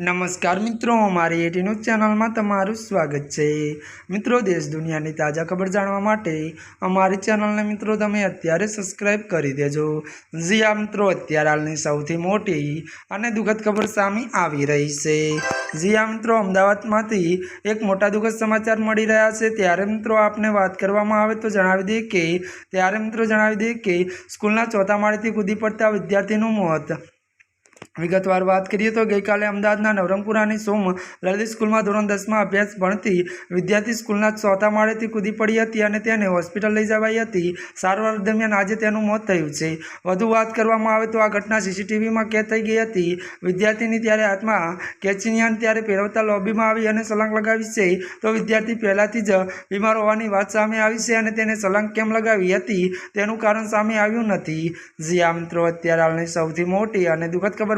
નમસ્કાર મિત્રો, અમારી એટી ન્યૂઝ ચેનલમાં તમારું સ્વાગત છે. મિત્રો, દેશ દુનિયાની તાજા ખબર જાણવા માટે અમારી ચેનલને મિત્રો તમે અત્યારે સબસ્ક્રાઈબ કરી દેજો. જી આ મિત્રો, અત્યારે હાલની સૌથી મોટી અને દુઃખદ ખબર સામે આવી રહી છે. જી આ મિત્રો, અમદાવાદમાંથી એક મોટા દુઃખદ સમાચાર મળી રહ્યા છે. ત્યારે, મિત્રો, આપને વાત કરવામાં આવે તો જણાવી દઈએ કે, ત્યારે, મિત્રો, જણાવી દઈએ કે, સ્કૂલના ચોથા માળેથી કૂદી પડતા વિદ્યાર્થીનું મોત વિગતવાર વાત કરીએ તો ગઈકાલે અમદાવાદના નવરંગપુરાની સોમ લલિત સ્કૂલમાં ધોરણ દસમાં અભ્યાસ ભણતી વિદ્યાર્થી સ્કૂલના ચોથા માળેથી કૂદી પડી હતી અને તેને હોસ્પિટલ લઈ જવાઈ હતી. સારવાર દરમિયાન આજે તેનું મોત થયું છે. વધુ વાત કરવામાં આવે તો આ ઘટના સીસીટીવીમાં કેદ થઈ ગઈ હતી. વિદ્યાર્થીની ત્યારે હાથમાં કેચિનિયાન ત્યારે પહેરવતા લોબીમાં આવી અને સલંગ લગાવી છે. તો વિદ્યાર્થી પહેલાંથી જ બીમાર હોવાની વાત સામે આવી છે અને તેને સલંગ કેમ લગાવી હતી તેનું કારણ સામે આવ્યું નથી. જી આ મિત્રો, અત્યારે હાલની સૌથી મોટી અને દુઃખદ